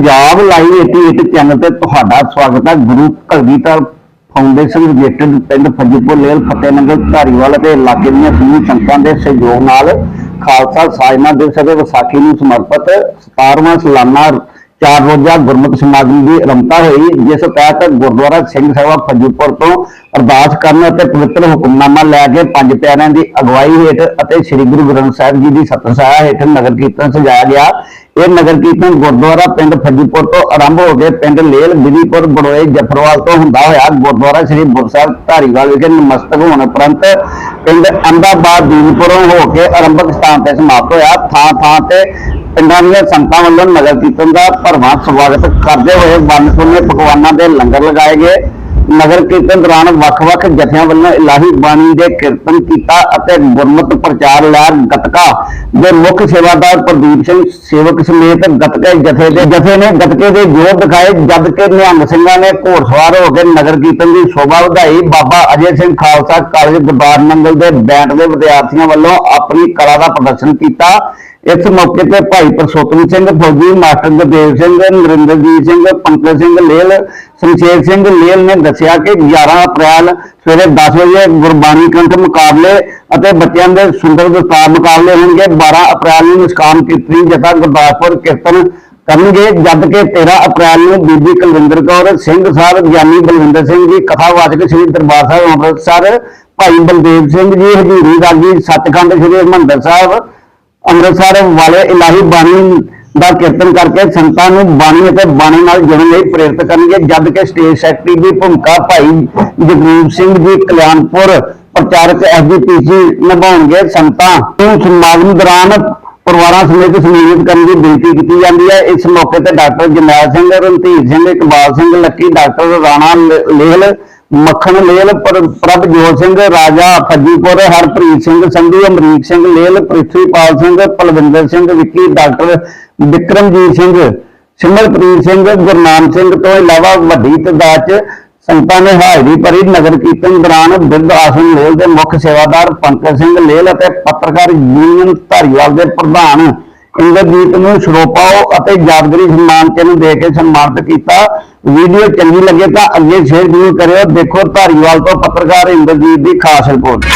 Punjab live 88 channel ਤੇ ਤੁਹਾਡਾ ਸਵਾਗਤ ਹੈ। ਗੁਰੂ ਕਲਗੀਧਰ ਫਾਊਂਡੇਸ਼ਨ ਰਿਲੇਟਡ ਪਿੰਡ ਫੱਜੀਪੁਰ ਲੇਲ ਫਤਿਹਨਗਰ ਧਾਰੀਵਾਲ ਅਤੇ ਇਲਾਕੇ ਦੀਆਂ ਸਮੂਹ ਸੰਗਤਾਂ ਦੇ ਸਹਿਯੋਗ ਨਾਲ ਖਾਲਸਾ ਸਾਜਨਾ ਦਿਵਸ ਅਤੇ ਵਿਸਾਖੀ ਨੂੰ ਸਮਰਪਿਤ 17ਵਾਂ ਸਾਲਾਨਾ ਚਾਰ ਰੋਜ਼ਾ ਗੁਰਮਤਿ ਸਮਾਗਮ ਦੀ ਆਰੰਭਤਾ ਹੋਈ, ਜਿਸ ਤਹਿਤ ਗੁਰਦੁਆਰਾ ਸਿੰਘ ਸਭਾ ਫੱਜੀਪੁਰ ਤੋਂ ਅਰਦਾਸ ਕਰਨ ਅਤੇ ਪਵਿੱਤਰ ਹੁਕਮਨਾਮਾ ਲੈ ਕੇ ਪੰਜ ਪਿਆਰਿਆਂ ਦੀ ਅਗਵਾਈ ਹੇਠ ਅਤੇ ਸ੍ਰੀ ਗੁਰੂ ਗ੍ਰੰਥ ਸਾਹਿਬ ਜੀ ਦੀ ਸਤਿ ਸਹਾਇਆ ਹੇਠ ਨਗਰ ਕੀਰਤਨ ਸਜਾਇਆ ਗਿਆ। ਇਹ ਨਗਰ ਕੀਰਤਨ ਗੁਰਦੁਆਰਾ ਪਿੰਡ ਫੱਜੀਪੁਰ ਤੋਂ ਆਰੰਭ ਹੋ ਕੇ ਪਿੰਡ ਲੇਲ, ਬਿਧੀਪੁਰ, ਬੜੋਏ, ਜਫਰਵਾਲ ਤੋਂ ਹੁੰਦਾ ਹੋਇਆ। ਗੁਰਦੁਆਰਾ ਸ੍ਰੀ ਗੁਰਸਾਹਿਬ ਧਾਰੀਵਾਲ ਵਿਖੇ ਨਮਸਤਕ ਹੋਣ ਉਪਰੰਤ ਪਿੰਡ ਅਹਿਮਦਾਬਾਦ ਦੀਨਪੁਰੋਂ ਹੋ ਕੇ ਆਰੰਭਕ ਸਥਾਨ ਤੇ ਸਮਾਪਤ ਹੋਇਆ। ਥਾਂ ਥਾਂ ਤੇ ਪਿੰਡਾਂ ਦੀਆਂ ਸੰਗਤਾਂ ਵੱਲੋਂ ਨਗਰ ਕੀਰਤਨ ਦਾ ਭਰਵਾਂ ਸਵਾਗਤ ਕਰਦੇ ਹੋਏ ਵੰਨ ਸੁਨੇ ਪਕਵਾਨਾਂ ਦੇ ਲੰਗਰ ਲਗਾਏ ਗਏ। ਨਗਰ ਕੀਰਤਨ ਦੌਰਾਨ ਵੱਖ-ਵੱਖ ਜਥਿਆਂ ਵੱਲੋਂ ਇਲਾਹੀ ਬਾਣੀ ਦੇ ਕੀਰਤਨ ਕੀਤਾ ਅਤੇ ਗੁਰਮਤਿ ਪ੍ਰਚਾਰ ਲਹਿਰ ਗਤਕਾ ਦੇ ਮੁੱਖ ਸੇਵਾਦਾਰ ਪ੍ਰਦੀਪ ਸਿੰਘ ਸੇਵਕ ਸਮੇਤ ਗਤਕੇ ਜਥੇ ਦੇ ਜਥੇ ਨੇ ਗਤਕੇ ਦੇ ਜੋਰ ਦਿਖਾਏ, ਜਦ ਕਿ ਨਿਹੰਗ ਸਿੰਘਾਂ ਨੇ ਘੋੜਸਵਾਰ ਹੋ ਕੇ ਨਗਰ ਕੀਰਤਨ ਦੀ ਸ਼ੋਭਾ ਵਧਾਈ। ਬਾਬਾ ਅਜੇ ਸਿੰਘ ਖਾਲਸਾ ਕਾਲਜ ਦਰਬਾਰ ਮੰਗਲ ਦੇ ਬੈਂਡ ਦੇ ਵਿਦਿਆਰਥੀਆਂ ਵੱਲੋਂ ਆਪਣੀ ਕਲਾ ਦਾ ਪ੍ਰਦਰਸ਼ਨ ਕੀਤਾ। ਇਸ ਮੌਕੇ ਤੇ ਭਾਈ ਪ੍ਰਸੋਤਮ ਸਿੰਘ, ਫੌਜੀ ਮਾਸਟਰ ਗੁਰਦੇਵ ਸਿੰਘ, ਨਰਿੰਦਰਜੀਤ ਸਿੰਘ, ਪੰਕਜ ਸਿੰਘ ਲੇਲ ਸ਼ਮਸ਼ੇਰ ਸਿੰਘ ਲੇਲ ਨੇ ਦੱਸਿਆ ਕਿ 11 ਅਪ੍ਰੈਲ ਸਵੇਰੇ 10 ਵਜੇ ਗੁਰਬਾਣੀ ਕੰਠ ਮੁਕਾਬਲੇ ਅਤੇ ਬੱਚਿਆਂ ਦੇ ਸੁੰਦਰ ਦਸਤਾਰ ਮੁਕਾਬਲੇ ਹੋਣਗੇ। 12 ਅਪ੍ਰੈਲ ਨੂੰ ਮੁਸਕਾਨ ਕੀਰਤਨੀ ਜਥਾ ਗੁਰਦਾਸਪੁਰ ਕੀਰਤਨ ਕਰਨਗੇ, ਜਦ ਕਿ 13 ਅਪ੍ਰੈਲ ਨੂੰ ਬੀਬੀ ਕੁਲਵਿੰਦਰ ਕੌਰ, ਸਿੰਘ ਸਾਹਿਬ, ਗਿਆਨੀ ਬਲਵਿੰਦਰ ਸਿੰਘ ਜੀ, ਕਥਾਵਾਚਕ ਸ੍ਰੀ ਦਰਬਾਰ ਸਾਹਿਬ ਅੰਮ੍ਰਿਤਸਰ ਭਾਈ ਬਲਦੇਵ ਸਿੰਘ ਜੀ, ਹਜ਼ੂਰੀ ਰਾਗੀ ਸੱਚਖੰਡ ਸ੍ਰੀ ਹਰਿਮੰਦਰ ਸਾਹਿਬ ਅੰਮ੍ਰਿਤਸਰ ਵਾਲੇ ਇਲਾਹੀ ਬਾਣੀ ਦਾ ਕੀਰਤਨ ਕਰਕੇ ਸੰਤਾਂ ਨੂੰ ਬਾਣੀ ਅਤੇ ਬਾਣੀ ਨਾਲ ਜੁੜਨ ਲਈ ਪ੍ਰੇਰਿਤ ਕਰਨਗੇ, ਜਦ ਕਿ ਸਟੇਜ ਸੈਕਟਰੀ ਦੀ ਭੂਮਿਕਾ ਭਾਈ ਜਗਰੂਪ ਸਿੰਘ ਜੀ ਕਲਿਆਣਪੁਰ ਪ੍ਰਚਾਰਕ ਐਸਜੀਪੀਸੀ ਨਿਭਾਉਣਗੇ। ਸੰਤਾਂ ਨੂੰ ਸਮਾਗਮ ਦੌਰਾਨ ਪਰਿਵਾਰਾਂ ਸਮੇਤ ਸਮੂਹਿਤ ਕਰਨ ਦੀ ਬੇਨਤੀ ਕੀਤੀ ਜਾਂਦੀ ਹੈ। ਇਸ ਮੌਕੇ ਤੇ ਡਾਕਟਰ ਜਮੈਲ ਸਿੰਘ, ਰਣਧੀਰ ਸਿੰਘ, ਇਕਬਾਲ ਸਿੰਘ, ਲੱਕੀ ਡਾਕਟਰ ਰਾਣਾ ਲੇਹਲ, ਮੱਖਣ ਲੇਹਲ ਪਰ- ਪ੍ਰਭਜੋਤ ਸਿੰਘ, ਰਾਜਾ ਫੱਜੀਪੁਰ, ਹਰਪ੍ਰੀਤ ਸਿੰਘ ਸੰਧੂ, ਅਮਰੀਕ ਸਿੰਘ ਲੇਲ ਪ੍ਰਿਥਵੀਪਾਲ ਸਿੰਘ, ਪਲਵਿੰਦਰ ਸਿੰਘ ਵਿੱਕੀ, ਡਾਕਟਰ ਵਿਕਰਮਜੀਤ ਸਿੰਘ, ਸਿਮਰਪ੍ਰੀਤ ਸਿੰਘ, ਗੁਰਨਾਮ ਸਿੰਘ ਤੋਂ ਇਲਾਵਾ ਵੱਡੀ ਤਾਦਾਦ ਚ ਸੰਗਤਾਂ ਨੇ ਹਾਜ਼ਰੀ ਭਰੀ ਨਗਰ ਕੀਰਤਨ ਦੌਰਾਨ ਬਿਰਧ ਆਸਨ ਲੇਲ ਦੇ ਮੁੱਖ ਸੇਵਾਦਾਰ ਪੰਕਜ ਸਿੰਘ ਲੇਲ ਅਤੇ ਪੱਤਰਕਾਰ ਯੂਨੀਅਨ ਧਾਰੀਵਾਲ ਦੇ ਪ੍ਰਧਾਨ ਇੰਦਰਜੀਤ ਨੂੰ ਸ਼ਰੋਪਾਓ ਅਤੇ ਯਾਦਗਰੀ ਸਨਮਾਨ ਚਿੰਨ੍ਹ ਦੇ ਕੇ ਸਨਮਾਨਿਤ ਕੀਤਾ। ਵੀਡੀਓ ਚੰਗੀ ਲੱਗੇ ਤਾਂ ਅੱਗੇ ਸ਼ੇਅਰ ਜ਼ਰੂਰ ਕਰਿਓ। ਦੇਖੋ ਧਾਰੀਵਾਲ ਤੋਂ ਪੱਤਰਕਾਰ ਇੰਦਰਜੀਤ ਦੀ ਖਾਸ ਰਿਪੋਰਟ।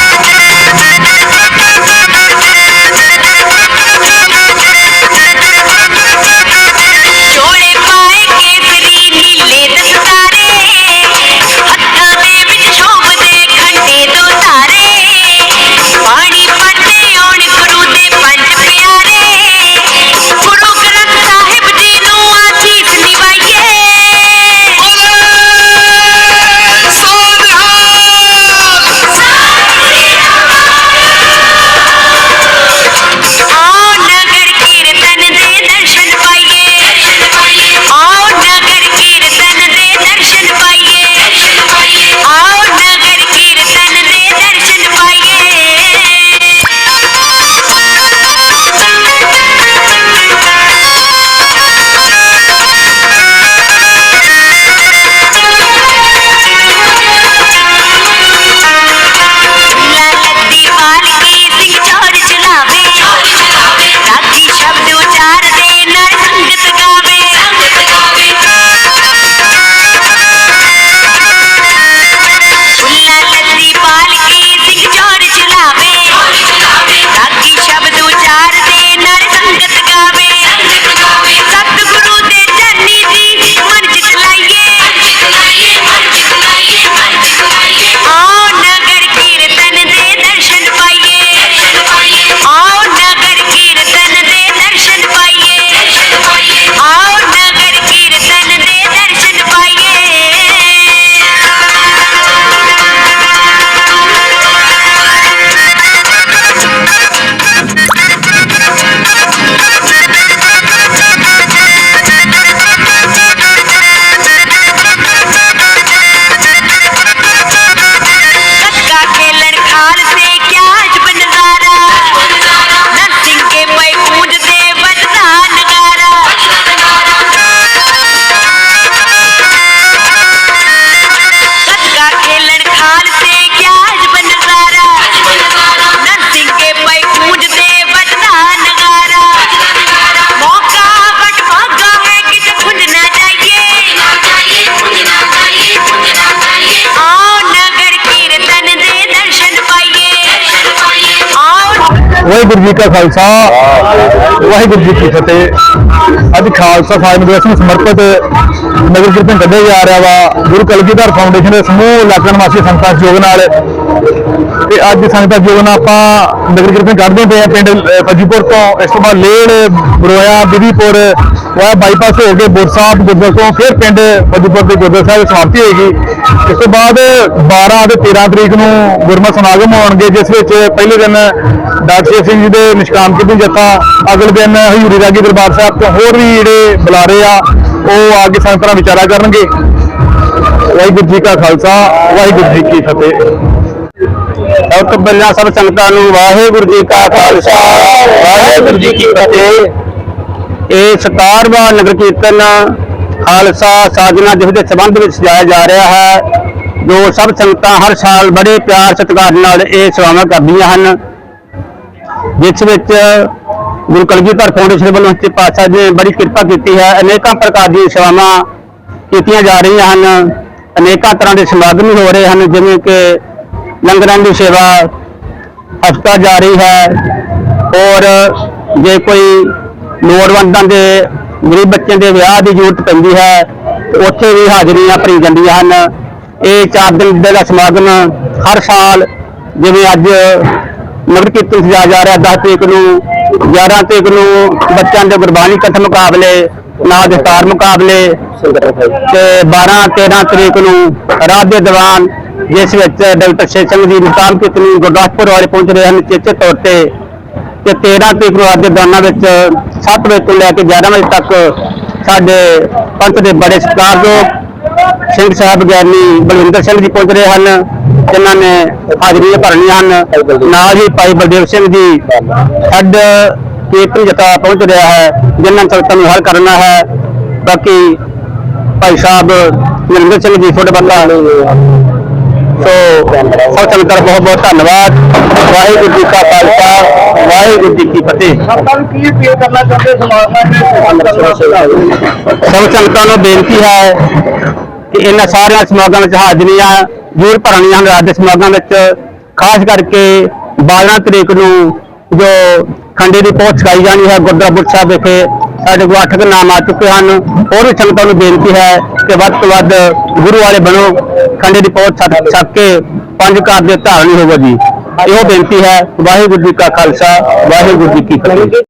ਵਾਹਿਗੁਰੂ ਜੀ ਕਾ ਖਾਲਸਾ, ਵਾਹਿਗੁਰੂ ਜੀ ਕੀ ਫਤਿਹ। ਅੱਜ ਖਾਲਸਾ ਸਾਹਿਬ ਦਿਵਸ ਨੂੰ ਸਮਰਪਿਤ ਨਗਰ ਕੀਰਤਨ ਕੱਢਿਆ ਜਾ ਰਿਹਾ ਵਾ। ਗੁਰੂ ਕਲਗੀਧਰ ਫਾਊਂਡੇਸ਼ਨ ਦੇ ਸਮੂਹ ਇਲਾਕਾ ਨਿਵਾਸੀ ਸੰਗਤਾਂ ਦੇ ਸਹਿਯੋਗ ਨਾਲ ਤੇ ਅੱਜ ਸੰਗਤਾਂ ਜੀਵਨ ਆਪਾਂ ਨਗਰ ਕੀਰਤਨ ਕੱਢਦੇ ਪਏ ਆ ਪਿੰਡ ਅਹ, ਤੋਂ ਇਸ ਤੋਂ ਬਾਅਦ ਲੇੜ ਬਰੋਇਆ ਬਿਧੀਪੁਰ ਉਹ ਬਾਈਪਾਸ ਹੋ ਕੇ ਬੁਰ ਸਾਹਿਬ ਗੁਰਦੁਆਰਾ ਤੋਂ ਫਿਰ ਪਿੰਡ ਫੱਜੀਪੁਰ ਦੇ ਗੁਰਦੁਆਰਾ ਸਾਹਿਬ ਸਮਾਪਤੀ ਹੋਏਗੀ। ਇਸ ਤੋਂ ਬਾਅਦ 12 ਅਤੇ 13 ਤਰੀਕ ਨੂੰ ਗੁਰਮਤਿ ਸਮਾਗਮ ਹੋਣਗੇ ਜਿਸ ਵਿੱਚ ਪਹਿਲੇ ਦਿਨ ਡਾਕਟਰ ਸ਼ੇਰ ਸਿੰਘ ਜੀ ਦੇ ਨਿਸ਼ਕਾਮ ਕੀਰਤਨ ਜੱਥਾ ਅਗਲੇ ਦਿਨ ਹਜ਼ੂਰੀ ਰਾਗੀ ਦਰਬਾਰ ਸਾਹਿਬ ਤੋਂ ਹੋਰ ਵੀ ਜਿਹੜੇ ਬੁਲਾਰੇ ਆ ਉਹ ਆ ਕੇ ਸੰਗਤਾਂ ਨਾਲ ਵਿਚਾਰਾ ਕਰਨਗੇ। ਵਾਹਿਗੁਰੂ ਜੀ ਕਾ ਖਾਲਸਾ ਵਾਹਿਗੁਰੂ ਜੀ ਕੀ ਫਤਿਹ। ਸਭ ਤੋਂ ਪਹਿਲਾਂ ਸਭ ਸੰਗਤਾਂ ਨੂੰ ਵਾਹਿਗੁਰੂ ਜੀ ਕਾ ਖਾਲਸਾ, ਵਾਹਿਗੁਰੂ ਜੀ ਕੀ ਫਤਿਹ। ਇਹ 17ਵਾਂ ਨਗਰ ਕੀਰਤਨ ਖਾਲਸਾ ਸਾਜਨਾ ਦਿਵਸ ਦੇ ਸੰਬੰਧ ਵਿੱਚ ਸਜਾਇਆ ਜਾ ਰਿਹਾ ਹੈ, ਜੋ ਸਭ ਸੰਗਤਾਂ ਹਰ ਸਾਲ ਬੜੇ ਪਿਆਰ ਸਤਿਕਾਰ ਨਾਲ ਇਹ ਸੇਵਾਵਾਂ ਕਰਦੀਆਂ ਹਨ। ਜਿਸ ਵਿੱਚ ਗੁਰੂ ਕਲਗੀਧਰ ਫਾਊਂਡੇਸ਼ਨ ਵੱਲੋਂ ਸੱਚੇ ਪਾਤਸ਼ਾਹ ਜੀ ਨੇ ਬੜੀ ਕਿਰਪਾ ਕੀਤੀ ਹੈ। ਅਨੇਕਾਂ ਪ੍ਰਕਾਰ ਦੀਆਂ ਸੇਵਾਵਾਂ ਕੀਤੀਆਂ ਜਾ ਰਹੀਆਂ ਹਨ। ਅਨੇਕਾਂ ਤਰ੍ਹਾਂ ਦੇ ਸਮਾਗਮ ਹੋ ਰਹੇ ਹਨ, ਜਿਵੇਂ ਕਿ ਲੰਗਰਾਂ ਦੀ ਸੇਵਾ ਹਫਤਾ ਜਾਰੀ ਹੈ। ਔਰ ਜੇ ਕੋਈ ਲੋੜਵੰਦਾਂ ਦੇ, ਗਰੀਬ ਬੱਚਿਆਂ ਦੇ ਵਿਆਹ ਦੀ ਜ਼ਰੂਰਤ ਪੈਂਦੀ ਹੈ ਉੱਥੇ ਵੀ ਹਾਜ਼ਰੀਆਂ ਭਰੀ ਜਾਂਦੀਆਂ ਹਨ। ਇਹ ਚਾਰ ਦਿਨ ਦਾ ਸਮਾਗਮ ਹਰ ਸਾਲ, ਜਿਵੇਂ ਅੱਜ ਨਗਰ ਕੀਰਤਨ ਸਜਾਇਆ ਜਾ ਰਿਹਾ 10 ਤਰੀਕ ਨੂੰ 11 ਤਰੀਕ ਨੂੰ ਬੱਚਿਆਂ ਦੇ ਗੁਰਬਾਣੀ ਕਥਾ ਮੁਕਾਬਲੇ, ਨਾਲ ਦਸਤਾਰ ਮੁਕਾਬਲੇ, ਤੇ 12 13 ਤਰੀਕ ਨੂੰ ਰਾਤ ਦੇ ਦੀਵਾਨ ਜਿਸ ਵਿੱਚ ਡਾਕਟਰ ਸ਼ੇਰ ਸਿੰਘ ਜੀ ਨਿਸ਼ਕਾਮ ਕੀਰਤਨੀ ਗੁਰਦਾਸਪੁਰ ਵਾਲੇ ਪਹੁੰਚ ਰਹੇ ਹਨ ਚੇਚੇ ਤੌਰ ਤੇ ਤੇ 13 ਤਰੀਕ ਦੇ ਦਾਨਾ ਵਿੱਚ 7 ਵਜੇ ਤੋਂ ਲੈ ਕੇ 11 ਵਜੇ ਤੱਕ ਸਾਡੇ ਪੰਥ ਦੇ ਬੜੇ ਸਤਿਕਾਰਯੋਗ ਸਿੰਘ ਸਾਹਿਬ ਗਿਆਨੀ ਬਲਵਿੰਦਰ ਸਿੰਘ ਜੀ ਪਹੁੰਚ ਰਹੇ ਹਨ, ਜਿਨ੍ਹਾਂ ਨੇ ਹਾਜ਼ਰੀਆਂ ਭਰਨੀਆਂ ਹਨ। ਨਾਲ ਹੀ ਭਾਈ ਬਲਦੇਵ ਸਿੰਘ ਜੀ ਛੱਡ ਕੀਰਤਨ ਜਥਾ ਪਹੁੰਚ ਰਿਹਾ ਹੈ, ਜਿਨ੍ਹਾਂ ਸੰਗਤਾਂ ਨੂੰ ਹਰ ਕਰਨਾ ਹੈ। ਬਾਕੀ ਭਾਈ ਸਾਹਿਬ ਨਰਿੰਦਰ ਸਿੰਘ ਜੀ, ਤੁਹਾਡੇ ਬੰਦਾ। ਸੋ ਸਭ ਦਾ ਬਹੁਤ ਬਹੁਤ ਧੰਨਵਾਦ। ਵਾਹਿਗੁਰੂ ਜੀ ਕਾ ਖਾਲਸਾ ਵਾਹਿਗੁਰੂ ਜੀ ਕੀ ਫਤਿਹ। ਆਪਾਂ ਨੂੰ ਕੀ ਅਪੀਲ ਕਰਨਾ ਚਾਹੁੰਦੇ ਸਮਾਜ ਸਭ ਸੰਗਤਾਂ ਨੂੰ ਬੇਨਤੀ ਹੈ ਕਿ ਇਹਨਾਂ ਸਾਰਿਆਂ ਸਮਾਗਮਾਂ ਵਿੱਚ ਹਾਜ਼ਰੀਆਂ ਜ਼ਰੂਰ ਭਰਨੀਆਂ ਹਨ। ਰਾਜ ਦੇ ਸਮਾਗਮਾਂ ਵਿੱਚ ਖਾਸ ਕਰਕੇ 12 ਤਰੀਕ ਨੂੰ ਜੋ ਖੰਡੇ ਦੀ ਪਹੁੰਚ ਛਕਾਈ ਜਾਣੀ ਹੈ। ਗੁਰਦੁਆਰਾ ਬੁੱਢ ਸਾਹਿਬ ਵਿਖੇ ਸਾਡੇ ਕੋਲ ਅੱਠ ਨਾਮ ਆ ਚੁੱਕੇ ਹਨ। ਹੋਰ ਵੀ ਸੰਗਤਾਂ ਨੂੰ ਬੇਨਤੀ ਹੈ ਕਿ ਵੱਧ ਤੋਂ ਵੱਧ ਗੁਰੂ ਵਾਲੇ ਬਣੋ। ਖੰਡੇ ਦੀ ਪਹੁੰਚ ਛਕ ਛਕ ਕੇ ਪੰਜ ਘਰ ਦੇ ਧਾਰਨੀ ਹੋਵੋ ਜੀ। ਇਹੋ ਬੇਨਤੀ ਹੈ। ਵਾਹਿਗੁਰੂ ਜੀ ਕਾ ਖਾਲਸਾ, ਵਾਹਿਗੁਰੂ ਜੀ ਕੀ ਫਤਿਹ।